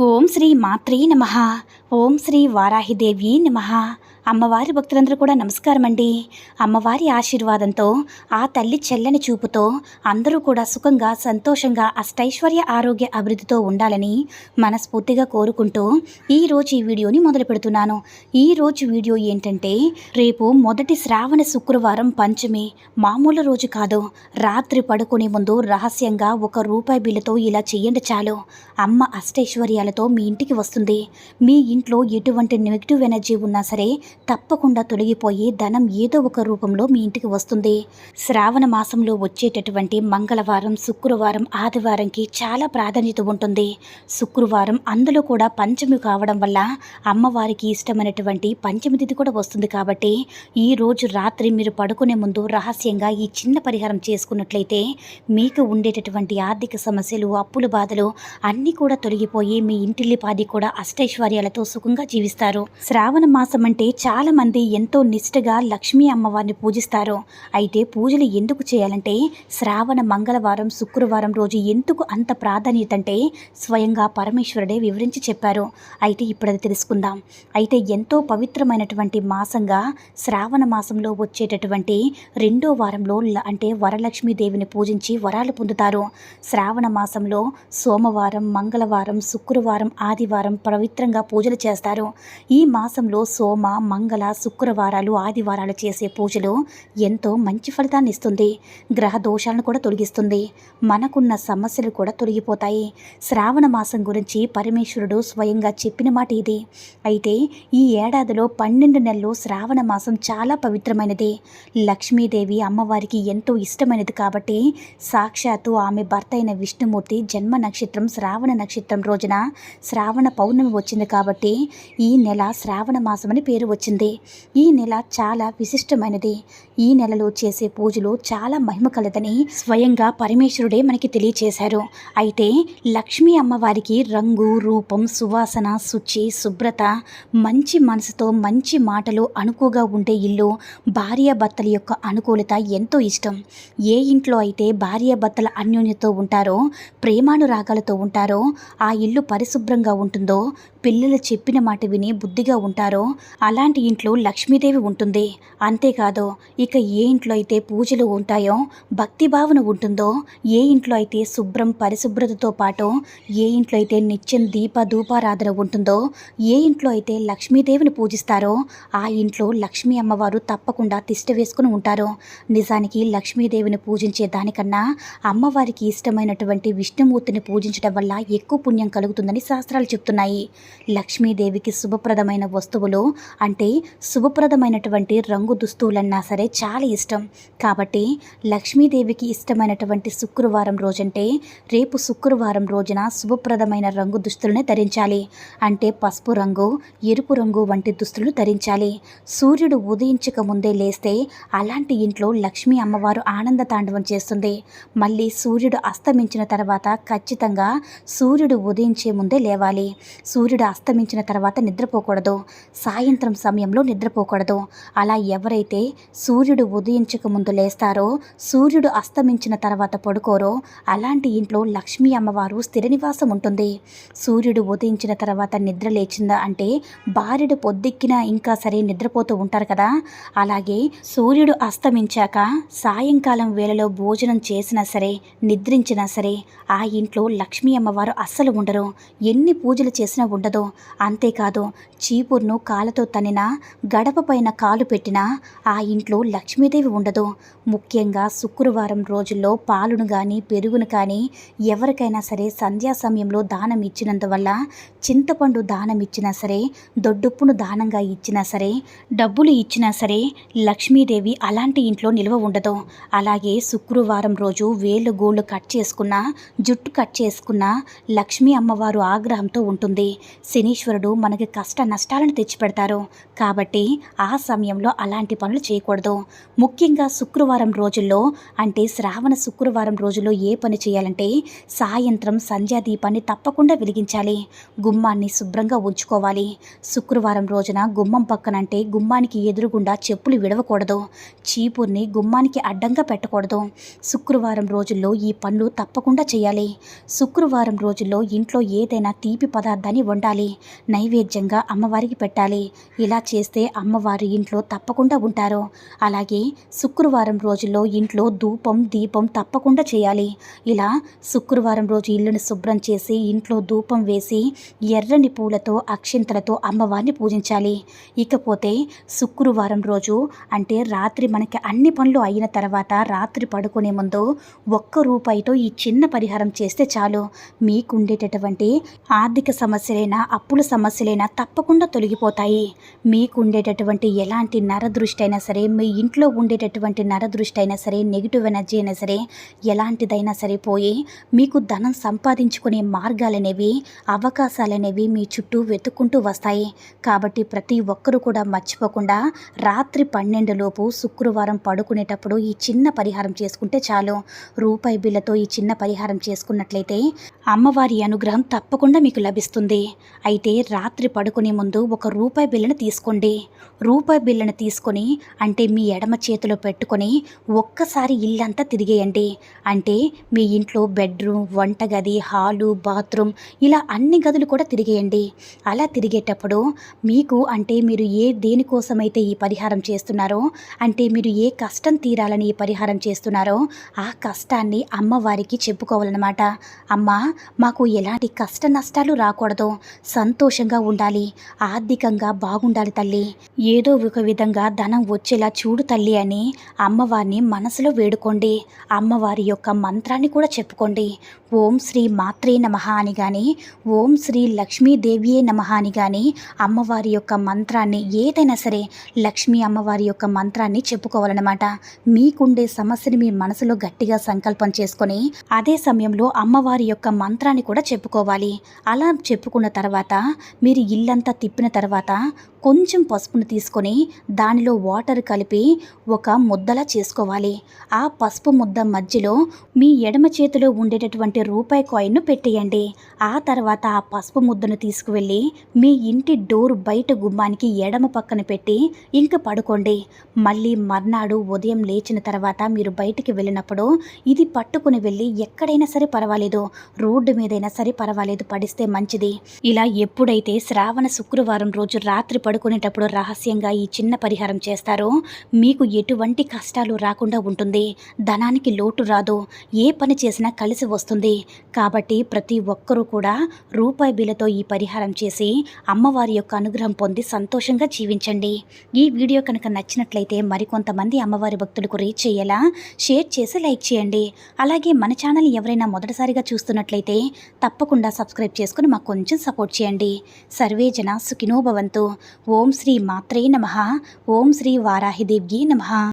ఓం శ్రీ మాత్రే నమ. ఓం శ్రీ వారాహిదేవి నమ. అమ్మవారి భక్తులందరూ కూడా నమస్కారం అండి అమ్మవారి ఆశీర్వాదంతో ఆ తల్లి చెల్లని చూపుతో అందరూ కూడా సుఖంగా సంతోషంగా అష్టైశ్వర్య ఆరోగ్య అభివృద్ధితో ఉండాలని మనస్ఫూర్తిగా కోరుకుంటూ ఈరోజు ఈ వీడియోని మొదలు పెడుతున్నాను. ఈరోజు వీడియో ఏంటంటే రేపు మొదటి శ్రావణ శుక్రవారం పంచమి మామూలు రోజు కాదు. రాత్రి పడుకునే ముందు రహస్యంగా ఒక రూపాయి బిల్లుతో ఇలా చేయండి చాలు. అమ్మ అష్టైశ్వర్యాలతో మీ ఇంటికి వస్తుంది. మీ ఇంట్లో ఎటువంటి నెగిటివ్ ఎనర్జీ ఉన్నా సరే తప్పకుండా తొలగిపోయి ధనం ఏదో ఒక రూపంలో మీ ఇంటికి వస్తుంది. శ్రావణ మాసంలో వచ్చేటటువంటి మంగళవారం శుక్రవారం ఆదివారంకి చాలా ప్రాధాన్యత ఉంటుంది. శుక్రవారం అందులో కూడా పంచమి కావడం వల్ల అమ్మవారికి ఇష్టమైనటువంటి పంచమి తిథి కూడా వస్తుంది కాబట్టి ఈ రోజు రాత్రి మీరు పడుకునే ముందు రహస్యంగా ఈ చిన్న పరిహారం చేసుకున్నట్లయితే మీకు ఉండేటటువంటి ఆర్థిక సమస్యలు అప్పుల బాధలు అన్నీ కూడా తొలగిపోయి మీ ఇంటిల్లిపాది కూడా అష్టైశ్వర్యాలతో సుఖంగా జీవిస్తారు. శ్రావణ మాసం అంటే చాలామంది ఎంతో నిష్ఠగా లక్ష్మీ అమ్మవారిని పూజిస్తారు. అయితే పూజలు ఎందుకు చేయాలంటే శ్రావణ మంగళవారం శుక్రవారం రోజు ఎందుకు అంత ప్రాధాన్యత అంటే స్వయంగా పరమేశ్వరుడే వివరించి చెప్పారు. అయితే ఇప్పుడు అది తెలుసుకుందాం. అయితే ఎంతో పవిత్రమైనటువంటి మాసంగా శ్రావణ మాసంలో వచ్చేటటువంటి రెండో వారంలో అంటే అంటే వరలక్ష్మీదేవిని పూజించి వరాలు పొందుతారు. శ్రావణ మాసంలో సోమవారం మంగళవారం శుక్రవారం ఆదివారం పవిత్రంగా పూజలు చేస్తారు. ఈ మాసంలో సోమ మంగళ శుక్రవారాలు ఆదివారాలు చేసే పూజలు ఎంతో మంచి ఫలితాన్ని ఇస్తుంది. గ్రహ దోషాలను కూడా తొలగిస్తుంది. మనకున్న సమస్యలు కూడా తొలగిపోతాయి. శ్రావణ మాసం గురించి పరమేశ్వరుడు స్వయంగా చెప్పిన మాట ఇది. అయితే ఈ ఏడాదిలో పన్నెండు నెలలు శ్రావణ మాసం చాలా పవిత్రమైనది. లక్ష్మీదేవి అమ్మవారికి ఎంతో ఇష్టమైనది కాబట్టి సాక్షాత్తు ఆమె భర్త అయిన విష్ణుమూర్తి జన్మ నక్షత్రం శ్రావణ నక్షత్రం రోజున శ్రావణ పౌర్ణమి వచ్చింది కాబట్టి ఈ నెల శ్రావణ మాసం అని పేరు వచ్చింది వచ్చింది. ఈ నెల చాలా విశిష్టమైనది. ఈ నెలలో చేసే పూజలు చాలా మహిమ కలదని స్వయంగా పరమేశ్వరుడే మనకి తెలియచేశారు. అయితే లక్ష్మీ అమ్మవారికి రంగు రూపం సువాసన శుచి శుభ్రత మంచి మనసుతో మంచి మాటలు అనుకుగా ఉండే ఇల్లు భార్యాభర్తల యొక్క అనుకూలత ఎంతో ఇష్టం. ఏ ఇంట్లో అయితే భార్యాభర్తల అన్యోన్యతో ఉంటారో ప్రేమానురాగాలతో ఉంటారో ఆ ఇల్లు పరిశుభ్రంగా ఉంటుందో పిల్లలు చెప్పిన మాట విని బుద్ధిగా ఉంటారో అలా అలాంటి ఇంట్లో లక్ష్మీదేవి ఉంటుంది. అంతేకాదు ఇక ఏ ఇంట్లో అయితే పూజలు ఉంటాయో భక్తి భావన ఉంటుందో ఏ ఇంట్లో అయితే శుభ్రం పరిశుభ్రతతో పాటు ఏ ఇంట్లో అయితే నిత్యం దీప ధూపారాధన ఉంటుందో ఏ ఇంట్లో అయితే లక్ష్మీదేవిని పూజిస్తారో ఆ ఇంట్లో లక్ష్మీ అమ్మవారు తప్పకుండా తిష్ట వేసుకుని ఉంటారు. నిజానికి లక్ష్మీదేవిని పూజించే దానికన్నా అమ్మవారికి ఇష్టమైనటువంటి విష్ణుమూర్తిని పూజించడం వల్ల ఎక్కువ పుణ్యం కలుగుతుందని శాస్త్రాలు చెప్తున్నాయి. లక్ష్మీదేవికి శుభప్రదమైన వస్తువులు అంటే శుభప్రదమైనటువంటి రంగు దుస్తువులన్నా సరే చాలా ఇష్టం. కాబట్టి లక్ష్మీదేవికి ఇష్టమైనటువంటి శుక్రవారం రోజంటే రేపు శుక్రవారం రోజున శుభప్రదమైన రంగు దుస్తులనే ధరించాలి. అంటే పసుపు రంగు ఎరుపు రంగు వంటి దుస్తులు ధరించాలి. సూర్యుడు ఉదయించక ముందే లేస్తే అలాంటి ఇంట్లో లక్ష్మీ అమ్మవారు ఆనంద తాండవం చేస్తుంది. మళ్ళీ సూర్యుడు అస్తమించిన తర్వాత ఖచ్చితంగా సూర్యుడు ఉదయించే ముందే లేవాలి. సూర్యుడు అస్తమించిన తర్వాత నిద్రపోకూడదు. సాయంత్రం సమయంలో నిద్రపోకూడదు. అలా ఎవరైతే సూర్యుడు ఉదయించక ముందు లేస్తారో సూర్యుడు అస్తమించిన తర్వాత పడుకోరో అలాంటి ఇంట్లో లక్ష్మీ అమ్మవారు స్థిర నివాసం ఉంటుంది. సూర్యుడు ఉదయించిన తర్వాత నిద్ర లేచిందా అంటే భార్యడు పొద్దెక్కినా ఇంకా సరే నిద్రపోతూ ఉంటారు కదా. అలాగే సూర్యుడు అస్తమించాక సాయంకాలం వేళలో భోజనం చేసినా సరే నిద్రించినా సరే ఆ ఇంట్లో లక్ష్మీ అమ్మవారు అస్సలు ఉండరు. ఎన్ని పూజలు చేసినా ఉండదు. అంతేకాదు చీపుర్ను కాళ్ళతో తన్నిన ఉన్నా గడప పైన కాలు పెట్టినా ఆ ఇంట్లో లక్ష్మీదేవి ఉండదు. ముఖ్యంగా శుక్రవారం రోజుల్లో పాలును కానీ పెరుగును కానీ ఎవరికైనా సరే సంధ్యా సమయంలో దానం ఇచ్చినందువల్ల చింతపండు దానం ఇచ్చినా సరే దొడ్డుప్పును దానంగా ఇచ్చినా సరే డబ్బులు ఇచ్చినా సరే లక్ష్మీదేవి అలాంటి ఇంట్లో నిల్వ ఉండదు. అలాగే శుక్రవారం రోజు వేలు గోళ్ళు కట్ చేసుకున్న జుట్టు కట్ చేసుకున్న లక్ష్మీ అమ్మవారు ఆగ్రహంతో ఉంటుంది. శనీశ్వరుడు మనకి కష్ట నష్టాలను తెచ్చిపెడతారు. కాబట్టి ఆ సమయంలో అలాంటి పనులు చేయకూడదు. ముఖ్యంగా శుక్రవారం రోజుల్లో అంటే శ్రావణ శుక్రవారం రోజుల్లో ఏ పని చేయాలంటే సాయంత్రం సంధ్యా దీపాన్ని తప్పకుండా వెలిగించాలి. గుమ్మాన్ని శుభ్రంగా ఉంచుకోవాలి. శుక్రవారం రోజున గుమ్మం పక్కన అంటే గుమ్మానికి ఎదురుగుండా చెప్పులు విడవకూడదు. చీపుర్ని గుమ్మానికి అడ్డంగా పెట్టకూడదు. శుక్రవారం రోజుల్లో ఈ పనులు తప్పకుండా చేయాలి. శుక్రవారం రోజుల్లో ఇంట్లో ఏదైనా తీపి పదార్థాన్ని వండాలి. నైవేద్యంగా అమ్మవారికి పెట్టాలి. ఇలా చేస్తే అమ్మవారి ఇంట్లో తప్పకుండా ఉంటారు. అలాగే శుక్రవారం రోజుల్లో ఇంట్లో ధూపం దీపం తప్పకుండా చేయాలి. ఇలా శుక్రవారం రోజు ఇల్లుని శుభ్రం చేసి ఇంట్లో ధూపం వేసి ఎర్రని పూలతో అక్షింతలతో అమ్మవారిని పూజించాలి. ఇకపోతే శుక్రవారం రోజు అంటే రాత్రి మనకి అన్ని పనులు అయిన తర్వాత రాత్రి పడుకునే ముందు ఒక్క రూపాయితో ఈ చిన్న పరిహారం చేస్తే చాలు. మీకుండేటటువంటి ఆర్థిక సమస్యలైనా అప్పుల సమస్యలైనా తప్పకుండా తొలగిపోతాయి. మీకుండేటటువంటి ఎలాంటి నరదృష్టి అయినా సరే మీ ఇంట్లో ఉండేటటువంటి నరదృష్టి అయినా సరే నెగిటివ్ ఎనర్జీ అయినా సరే ఎలాంటిదైనా సరే పోయి మీకు ధనం సంపాదించుకునే మార్గాలనేవి అవకాశాలనేవి మీ చుట్టూ వెతుక్కుంటూ వస్తాయి. కాబట్టి ప్రతి ఒక్కరూ కూడా మర్చిపోకుండా రాత్రి పన్నెండు లోపు శుక్రవారం పడుకునేటప్పుడు ఈ చిన్న పరిహారం చేసుకుంటే చాలు. రూపాయి బిళ్ళతో ఈ చిన్న పరిహారం చేసుకున్నట్లయితే అమ్మవారి అనుగ్రహం తప్పకుండా మీకు లభిస్తుంది. అయితే రాత్రి పడుకునే ముందు ఒక రూపాయి బిళ్ళను చేసుకోండి. రూపాయి బిళ్ళను తీసుకొని అంటే మీ ఎడమ చేతిలో పెట్టుకొని ఒక్కసారి ఇల్లంతా తిరిగేయండి. అంటే మీ ఇంట్లో బెడ్రూమ్ వంటగది హాలు బాత్రూమ్ ఇలా అన్ని గదులు కూడా తిరిగేయండి. అలా తిరిగేటప్పుడు మీకు అంటే మీరు ఏ దేనికోసమైతే ఈ పరిహారం చేస్తున్నారో అంటే మీరు ఏ కష్టం తీరాలని ఈ పరిహారం చేస్తున్నారో ఆ కష్టాన్ని అమ్మవారికి చెప్పుకోవాలన్నమాట. అమ్మ మాకు ఎలాంటి కష్ట నష్టాలు రాకూడదు. సంతోషంగా ఉండాలి. ఆర్థికంగా బాగుండాలి. తల్లి. ఏదో ఒక విధంగా ధనం వచ్చేలా చూడు తల్లి అని అమ్మవారిని మనసులో వేడుకోండి. అమ్మవారి యొక్క మంత్రాన్ని కూడా చెప్పుకోండి. ఓం శ్రీ మాత్రే నమ అని కానీ ఓం శ్రీ లక్ష్మీదేవియే నమ అని కానీ అమ్మవారి యొక్క మంత్రాన్ని ఏదైనా సరే లక్ష్మీ అమ్మవారి యొక్క మంత్రాన్ని చెప్పుకోవాలన్నమాట. మీకుండే సమస్యని మీ మనసులో గట్టిగా సంకల్పం చేసుకొని అదే సమయంలో అమ్మవారి యొక్క మంత్రాన్ని కూడా చెప్పుకోవాలి. అలా చెప్పుకున్న తర్వాత మీరు ఇల్లంతా తిప్పిన తర్వాత కొంచెం పసుపును తీసుకొని దానిలో వాటర్ కలిపి ఒక ముద్దలా చేసుకోవాలి. ఆ పసుపు ముద్ద మధ్యలో మీ ఎడమ చేతిలో ఉండేటటువంటి రూపాయి కాయిన్ను పెట్టేయండి. ఆ తర్వాత ఆ పసుపు ముద్దను తీసుకువెళ్ళి మీ ఇంటి డోర్ బయట గుమ్మానికి ఎడమ పక్కన పెట్టి ఇంక పడుకోండి. మళ్ళీ మర్నాడు ఉదయం లేచిన తర్వాత మీరు బయటికి వెళ్ళినప్పుడు ఇది పట్టుకుని వెళ్ళి ఎక్కడైనా సరే పర్వాలేదు. రోడ్డు మీదైనా సరే పర్వాలేదు. పడిస్తే మంచిది. ఇలా ఎప్పుడైతే శ్రావణ శుక్రవారం రోజు రాత్రి పడు పడుకునేటప్పుడు రహస్యంగా ఈ చిన్న పరిహారం చేస్తారో? మీకు ఎటువంటి కష్టాలు రాకుండా ఉంటుంది. ధనానికి లోటు రాదు. ఏ పని చేసినా కలిసి వస్తుంది. కాబట్టి ప్రతి ఒక్కరూ కూడా రూపాయి బిలతో ఈ పరిహారం చేసి అమ్మవారి యొక్క అనుగ్రహం పొంది సంతోషంగా జీవించండి. ఈ వీడియో కనుక నచ్చినట్లయితే మరికొంతమంది అమ్మవారి భక్తులకు రీచ్ అయ్యేలా షేర్ చేసి లైక్ చేయండి. అలాగే మన ఛానల్ ఎవరైనా మొదటిసారిగా చూస్తున్నట్లయితే తప్పకుండా సబ్స్క్రైబ్ చేసుకుని మాకు కొంచెం సపోర్ట్ చేయండి. సర్వే జన సుఖినోభవంతు ఓం శ్రీ మాత్రే నమ ఓం శ్రీ వారాహిదేవ్యే నమ